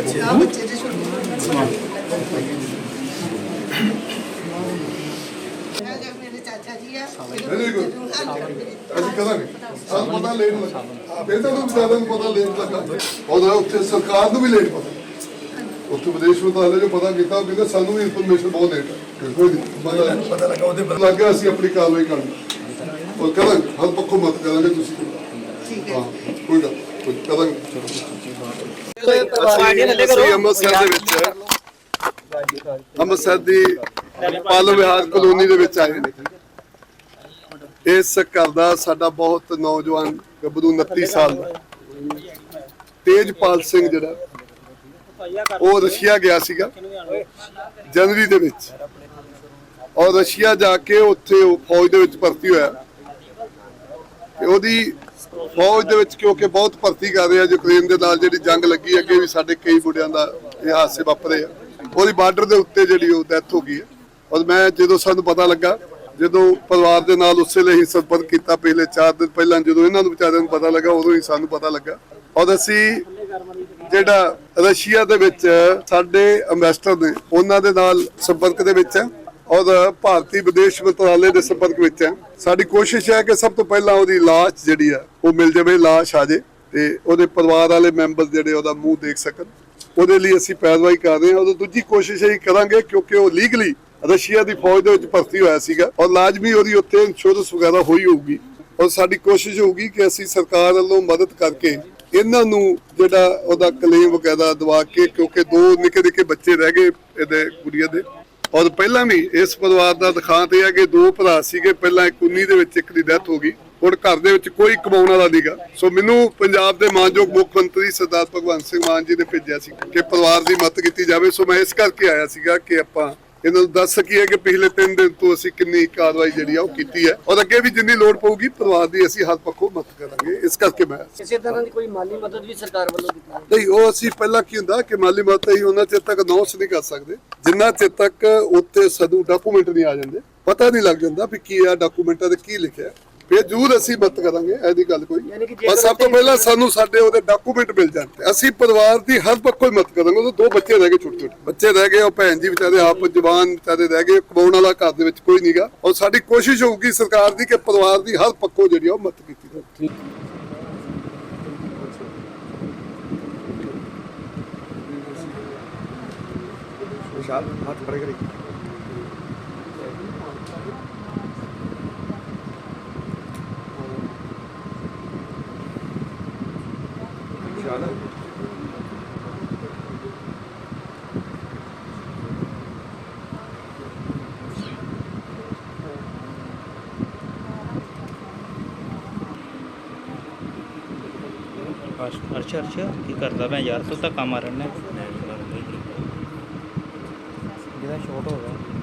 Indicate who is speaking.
Speaker 1: ਬੱਚੇ
Speaker 2: ਆ ਬੱਚੇ ਦੇ ਚਾਚਾ ਜੀ ਆ
Speaker 3: Very good. ਅਸੀਂ ਕਰਾਂਗੇ ਸਾਨੂੰ ਪਤਾ ਲੇਟ ਲੱਗਾ ਫਿਰ ਤਾਂ ਤੁਹਾਨੂੰ ਜ਼ਿਆਦਾ ਨੂੰ ਪਤਾ ਲੇਟ ਲੱਗਾ ਉਹਦਾ ਉੱਥੇ ਸਰਕਾਰ ਨੂੰ ਵੀ ਲੇਟ ਪਤਾ ਉੱਥੇ ਵਿਦੇਸ਼ ਮੰਤਰਾਲੇ ਜੋ ਪਤਾ ਕੀਤਾ ਉਹ ਸਾਨੂੰ ਵੀ ਇਨਫੋਰਮੇਸ਼ਨ ਬਹੁਤ ਲੇਟ ਹੈ ਕੋਈ ਪਤਾ
Speaker 1: ਲੱਗਾ ਉਹਦੇ
Speaker 3: ਪਤਾ ਲੱਗ ਗਿਆ ਅਸੀਂ ਆਪਣੀ ਕਾਰਵਾਈ ਕਰਨੀ ਉਹ ਕਰਾਂਗੇ ਹਰ ਪੱਖੋਂ ਮਤ ਕਰਾਂਗੇ ਤੁਸੀਂ
Speaker 2: ਠੀਕ ਹੈ
Speaker 3: ਕੋਈ ਗੱਲ ਕੋਈ ਕਰਾਂਗੇ ਅਸੀਂ ਅੰਮ੍ਰਿਤਸਰ ਦੇ ਵਿੱਚ ਅੰਮ੍ਰਿਤਸਰ ਦੀ ਪਾਲੋ ਵਿਹਾਰ ਕਲੋਨੀ ਦੇ ਵਿੱਚ ਆਏ ਨੇ। ਇਸ ਘਰ ਦਾ ਸਾਡਾ ਬਹੁਤ ਨੌਜਵਾਨ ਗੱਭਰੂ 29 ਸਾਲ ਦਾ। ਤੇਜਪਾਲ ਸਿੰਘ ਜਿਹੜਾ ਉਹ ਰਸ਼ੀਆ ਗਿਆ ਸੀਗਾ ਜਨਵਰੀ ਦੇ ਵਿੱਚ। ਔਰ ਰਸ਼ੀਆ ਜਾ ਕੇ ਉੱਥੇ ਉਹ ਫੌਜ ਦੇ ਵਿੱਚ ਭਰਤੀ ਹੋਇਆ। ਤੇ ਉਹਦੀ ਫੌਜ ਦੇ ਵਿੱਚ ਕਿਉਂਕਿ ਬਹੁਤ ਭਰਤੀ ਕਰ ਰਹੇ ਆ ਯੂਕਰੇਨ ਦੇ ਨਾਲ ਜਿਹੜੀ ਜੰਗ ਲੱਗੀ ਅੱਗੇ ਵੀ ਸਾਡੇ ਕਈ ਮੁੰਡਿਆਂ ਦਾ ਇਹ ਹਾਦਸੇ ਵਾਪਰੇ ਆ। ਉਹਦੀ ਬਾਰਡਰ ਦੇ ਉੱਤੇ ਜਿਹੜੀ ਉਹ ਡੈਥ ਹੋ ਗਈ ਹੈ। ਔਰ ਮੈਂ ਜਦੋਂ ਸਾਨੂੰ ਪਤਾ ਲੱਗਾ, ਜਦੋਂ ਪਰਿਵਾਰ ਦੇ ਨਾਲ ਉਸੇ ਲਈ ਹੀ ਸੰਪਰਕ ਕੀਤਾ ਪਹਿਲੇ 4 ਦਿਨ ਪਹਿਲਾਂ, ਜਦੋਂ ਇਹਨਾਂ ਨੂੰ ਵਿਚਾਰਿਆਂ ਨੂੰ ਪਤਾ ਲੱਗਾ, ਉਦੋਂ ਹੀ ਸਾਨੂੰ ਪਤਾ ਲੱਗਾ। ਔਰ ਅਸੀਂ ਜਿਹੜਾ ਰਸ਼ੀਆ ਦੇ ਵਿੱਚ ਸਾਡੇ ਐਮਬੈਸਡਰ ਨੇ, ਉਹਨਾਂ ਦੇ ਨਾਲ ਸੰਪਰਕ ਦੇ ਵਿੱਚ ਹੈ। ਔਰ ਭਾਰਤੀ ਵਿਦੇਸ਼ ਮੰਤਰਾਲੇ ਦੇ ਸੰਪਰਕ ਵਿੱਚ ਹੈ। ਸਾਡੀ ਕੋਸ਼ਿਸ਼ ਹੈ ਕਿ ਸਭ ਤੋਂ ਪਹਿਲਾਂ ਉਹਦੀ ਲਾਸ਼ ਜਿਹੜੀ ਆ ਉਹ ਮਿਲ ਜਾਵੇ, ਲਾਸ਼ ਆ ਜੇ ਤੇ ਉਹਦੇ ਪਰਿਵਾਰ ਵਾਲੇ ਮੈਂਬਰ ਜਿਹੜੇ ਉਹਦਾ ਮੂੰਹ ਦੇਖ ਸਕਣ। ਉਹਦੇ ਲਈ ਅਸੀਂ ਪੈਰਵਾਈ ਕਰ ਰਹੇ ਹਾਂ। ਉਹ ਦੂਜੀ ਕੋਸ਼ਿਸ਼ ਇਹ ਕਰਾਂਗੇ ਕਿਉਂਕਿ ਉਹ ਲੀਗਲੀ ਰਸ਼ੀਆ ਦੀ ਫੌਜ ਦੇ ਵਿੱਚ ਭਰਤੀ ਹੋਇਆ ਸੀਗਾ ਔਰ ਲਾਜ਼ਮੀ ਉਹਦੀ ਉੱਥੇ ਇੰਸ਼ੋਰੈਂਸ ਵਗੈਰਾ ਹੋਈ ਹੋਊਗੀ। ਔਰ ਸਾਡੀ ਕੋਸ਼ਿਸ਼ ਹੋਊਗੀ ਕਿ ਅਸੀਂ ਸਰਕਾਰ ਵੱਲੋਂ ਮਦਦ ਕਰਕੇ ਇਹਨਾਂ ਨੂੰ ਜਿਹੜਾ ਉਹਦਾ ਕਲੇਮ ਵਗੈਰਾ ਦਵਾ ਕੇ ਕਿਉਂਕਿ ਦੋ ਨਿੱਕੇ ਨਿੱਕੇ ਬੱਚੇ ਰਹਿ ਗਏ ਇਹਦੇ ਗੁੜੀਆ ਦੇ ਔਰ ਪਹਿਲਾਂ ਵੀ ਇਸ ਪਰਿਵਾਰ ਦਾ ਦਿਖਾਂਤ ਇਹ ਹੈ ਕਿ ਦੋ ਭਰਾ ਸੀਗੇ, ਪਹਿਲਾਂ ਇੱਕ 19 ਦੇ ਵਿੱਚ, ਇੱਕ ਦੀ ਡੈਥ ਹੋ ਗਈ। ਹੁਣ ਘਰ ਦੇ ਵਿੱਚ ਕੋਈ ਕਮਾਉਣ ਵਾਲਾ ਨਹੀਂਗਾ। ਸੋ ਮੈਨੂੰ ਪੰਜਾਬ ਦੇ ਮਾਨਯੋਗ ਮੁੱਖ ਮੰਤਰੀ ਸਰਦਾਰ ਭਗਵੰਤ ਸਿੰਘ ਮਾਨ ਜੀ ਨੇ ਭੇਜਿਆ ਸੀ ਕਿ ਪਰਿਵਾਰ ਦੀ ਮਦਦ ਕੀਤੀ ਜਾਵੇ। ਸੋ ਮੈਂ ਇਸ ਕਰਕੇ ਆਇਆ ਸੀਗਾ ਕਿ ਆਪਾਂ ਇਹਨਾਂ ਨੂੰ ਦੱਸ ਸਕੀਏ ਕਿ ਪਿਛਲੇ 3 ਦਿਨ ਤੋਂ ਅਸੀਂ ਕਿੰਨੀ ਕਾਰਵਾਈ ਜਿਹੜੀ ਆ ਉਹ ਕੀਤੀ ਹੈ। ਔਰ ਅੱਗੇ ਵੀ ਜਿੰਨੀ ਲੋੜ ਪਊਗੀ ਪਰਿਵਾਰ ਦੀ ਅਸੀਂ ਹਰ ਪੱਖੋਂ ਮਦਦ ਕਰਾਂਗੇ। ਇਸ ਕਰਕੇ ਮੈਂ
Speaker 4: ਕਿਸੇ ਤਰ੍ਹਾਂ ਦੀ ਕੋਈ ਮਾਲੀ ਮਦਦ ਵੀ ਸਰਕਾਰ ਵੱਲੋਂ ਕੀਤੀ ਹੈ
Speaker 3: ਨਹੀਂ ਉਹ ਅਸੀਂ ਪਹਿਲਾਂ ਕੀ ਹੁੰਦਾ ਕਿ ਮਾਲੀ ਮਦਦ ਅਸੀਂ ਉਹਨਾਂ ਚਿਰ ਤੱਕ ਅਨਾਉਂਸ ਨਹੀਂ ਕਰ ਸਕਦੇ। ਜਿੰਨਾ ਚਿਰ ਤੱਕ ਉੱਤੇ ਸਾਨੂੰ ਡਾਕੂਮੈਂਟ ਨਹੀਂ ਆ ਜਾਂਦੇ ਪਤਾ ਨਹੀਂ ਲੱਗ ਜਾਂਦਾ ਵੀ ਕੀ ਆ ਡਾਕੂਮੈਂਟਾਂ ਤੇ ਕੀ ਲਿਖਿਆ। ਫਿਰ ਜ਼ਰੂਰ ਅਸੀਂ ਮਦਦ ਕਰਾਂਗੇ ਐਦੀ ਗੱਲ ਕੋਈ। ਪਰ ਸਭ ਤੋਂ ਪਹਿਲਾਂ ਸਾਨੂੰ ਸਾਡੇ ਉਹਦੇ ਡਾਕੂਮੈਂਟ ਮਿਲ ਜਾਣ। ਅਸੀਂ ਪਰਿਵਾਰ ਦੀ ਹਰ ਪੱਖੋਂ ਹੀ ਮਦਦ ਕਰਾਂਗੇ ਉਹਦੇ ਦੋ ਬੱਚੇ ਰਹਿ ਗਏ ਛੋਟੇ ਛੋਟੇ। ਬੱਚੇ ਰਹਿ ਗਏ ਉਹ ਭੈਣ ਜੀ ਵਿਚਾਰੇ ਆਪ ਜਵਾਨ ਵਿਚਾਰੇ ਰਹਿ ਗਏ ਕਮਾਉਣ ਵਾਲਾ ਘਰ ਦੇ ਵਿੱਚ ਕੋਈ ਨਹੀਂਗਾ ਔਰ ਸਾਡੀ ਕੋਸ਼ਿਸ਼ ਹੋਊਗੀ ਸਰਕਾਰ ਦੀ ਕਿ ਪਰਿਵਾਰ ਦੀ ਹਰ ਪੱਖੋਂ ਜਿਹੜੀ ਉਹ ਮਦਦ ਕੀਤੀ ਜਾਵੇ।
Speaker 1: ਵਿਸ਼ਾਲ ਹੱਥ ਫੜ ਕੇ ਵਿਸ਼ਾਲ
Speaker 5: ਅਰਸ਼ ਅਰਸ਼ ਕੀ ਕਰਦਾ ਮੈਂ ਯਾਰ? ਤੂੰ ਧੱਕਾ ਮਾਰਨ ਨੇ
Speaker 4: ਜਿਹਦਾ ਸ਼ਾਟ ਹੋ ਗਿਆ।